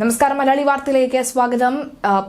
നമസ്കാരം മലയാളി വാർത്തയിലേക്ക് സ്വാഗതം.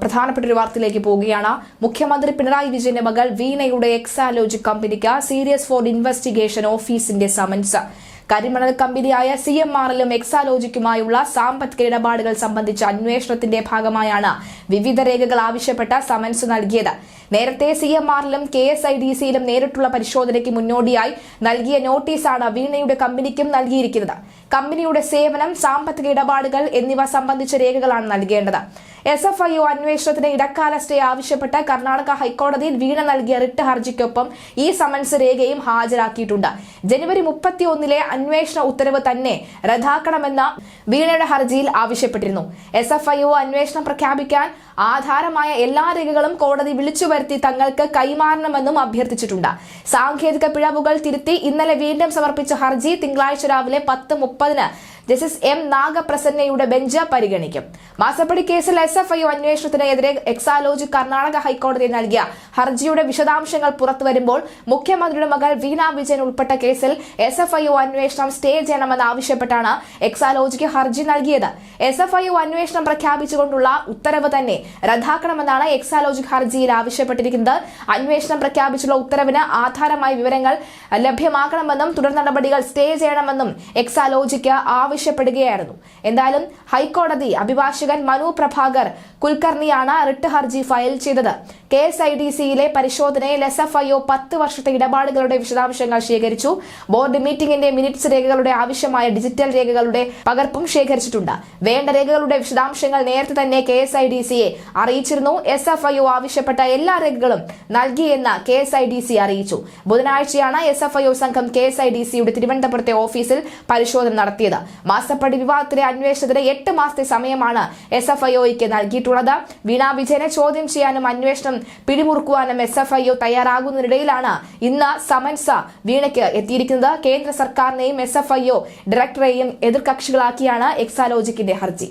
പ്രധാനപ്പെട്ട ഒരു വാർത്തയിലേക്ക് പോവുകയാണ്. മുഖ്യമന്ത്രി പിണറായി വിജയന്റെ മകൾ വീണയുടെ എക്സാലോജി കമ്പനിക്ക് സീരിയസ് ഫോർ ഇൻവെസ്റ്റിഗേഷൻ ഓഫീസിന്റെ സമൻസ്. കരിമണൽ കമ്പനിയായ സി എം ആറിലും എക്സാലോജിക്കുമായുള്ള സാമ്പത്തിക ഇടപാടുകൾ സംബന്ധിച്ച അന്വേഷണത്തിന്റെ ഭാഗമായാണ് വിവിധ രേഖകൾ ആവശ്യപ്പെട്ട സമൻസ് നൽകിയത്. നേരത്തെ സി എം ആറിലും കെ എസ് ഐ ഡി സിയിലും നേരിട്ടുള്ള പരിശോധനയ്ക്ക് മുന്നോടിയായി നൽകിയ നോട്ടീസാണ് വീണയുടെ കമ്പനിക്കും നൽകിയിരിക്കുന്നത്. കമ്പനിയുടെ സേവനം സാമ്പത്തിക ഇടപാടുകൾ എന്നിവ സംബന്ധിച്ച രേഖകളാണ് നൽകേണ്ടത്. എസ് എഫ് ഐ ഒ അന്വേഷണത്തിന് ഇടക്കാല സ്റ്റേ ആവശ്യപ്പെട്ട് കർണാടക ഹൈക്കോടതിയിൽ വീണ നൽകിയ റിട്ട് ഹർജിക്കൊപ്പം ഈ സമൻസ് രേഖയും ഹാജരാക്കിയിട്ടുണ്ട്. ജനുവരി മുപ്പത്തിയൊന്നിലെ അന്വേഷണ ഉത്തരവ് തന്നെ റദ്ദാക്കണമെന്ന വീണയുടെ ഹർജിയിൽ ആവശ്യപ്പെട്ടിരുന്നു. എസ് എഫ് ഐ ഒ അന്വേഷണം പ്രഖ്യാപിക്കാൻ ആധാരമായ എല്ലാ രേഖകളും കോടതി വിളിച്ചു വരുത്തി തങ്ങൾക്ക് കൈമാറണമെന്നും അഭ്യർത്ഥിച്ചിട്ടുണ്ട്. സാങ്കേതിക പിഴവുകൾ തിരുത്തി ഇന്നലെ വീണ്ടും സമർപ്പിച്ച ഹർജി തിങ്കളാഴ്ച രാവിലെ പത്ത് മുപ്പതിന് ജസ്റ്റിസ് എം നാഗപ്രസന്നയുടെ ബെഞ്ച് പരിഗണിക്കും. മാസപ്പടി കേസിൽ എസ് എഫ് ഐ അന്വേഷണത്തിനെതിരെ എക്സാലോജി കർണാടക ഹൈക്കോടതി നൽകിയ ഹർജിയുടെ വിശദാംശങ്ങൾ പുറത്തുവരുമ്പോൾ മുഖ്യമന്ത്രിയുടെ മകൾ വീണ വിജയൻ ഉൾപ്പെട്ട കേസിൽ എസ് എഫ് ഐ അന്വേഷണം സ്റ്റേ ചെയ്യണമെന്ന് ആവശ്യപ്പെട്ടാണ് എക്സാലോജിക്ക് ഹർജി നൽകിയത്. എസ് എഫ് ഐ അന്വേഷണം പ്രഖ്യാപിച്ചുകൊണ്ടുള്ള ഉത്തരവ് തന്നെ റദ്ദാക്കണമെന്നാണ് എക്സാലോജിക് ഹർജിയിൽ ആവശ്യപ്പെട്ടിരിക്കുന്നത്. അന്വേഷണം പ്രഖ്യാപിച്ചുള്ള ഉത്തരവിന് ആധാരമായ വിവരങ്ങൾ ലഭ്യമാക്കണമെന്നും തുടർ നടപടികൾ സ്റ്റേ ചെയ്യണമെന്നും എക്സാലോജിക്ക് ആവശ്യപ്പെടുകയായിരുന്നു. എന്തായാലും ഹൈക്കോടതി അഭിഭാഷകൻ മനു പ്രഭാകർ കുൽക്കർണിയാണ് റിട്ട് ഹർജി ഫയൽ ചെയ്തത്. കെ എസ് ഐ ഡി സിയിലെ പരിശോധനയിൽ എസ് എഫ് ഐ ഒ പത്ത് വർഷത്തെ ഇടപാടുകളുടെ വിശദാംശങ്ങൾ ശേഖരിച്ചു. ബോർഡ് മീറ്റിംഗിന്റെ മിനിറ്റ്സ് രേഖകളുടെ ആവശ്യമായ ഡിജിറ്റൽ രേഖകളുടെ പകർപ്പും ശേഖരിച്ചിട്ടുണ്ട്. വേണ്ട രേഖകളുടെ വിശദാംശങ്ങൾ നേരത്തെ തന്നെ കെ എസ് ഐ ഡി സിയെ അറിയിച്ചിരുന്നു. എസ് എഫ് ഐ ഒ ആവശ്യപ്പെട്ട എല്ലാ രേഖകളും നൽകിയെന്ന് K S I D C അറിയിച്ചു. ബുധനാഴ്ചയാണ് എസ് എഫ് ഐ ഒ സംഘം കെ എസ് ഐ ഡി സിയുടെ തിരുവനന്തപുരത്തെ ഓഫീസിൽ പരിശോധന നടത്തിയത്. മാസപ്പടി വിവാദത്തിലെ അന്വേഷണത്തിന് എട്ട് മാസത്തെ സമയമാണ് എസ് എഫ് ഐ നൽകിയിട്ടുള്ളത്. വീണാ വിജയനെ ചോദ്യം ചെയ്യാനും അന്വേഷണം പിടിമുറുക്കുവാനും എസ് എഫ് ഐ ഒ തയ്യാറാകുന്നതിനിടയിലാണ് ഇന്ന് സമൻസ് വീണയ്ക്ക് എത്തിയിരിക്കുന്നത്. കേന്ദ്ര സർക്കാരിനെയും എസ് എഫ് ഐ ഒ ഡയറക്ടറെയും എതിർകക്ഷികളാക്കിയാണ് എക്സാലോജിക്കിന്റെ ഹർജി.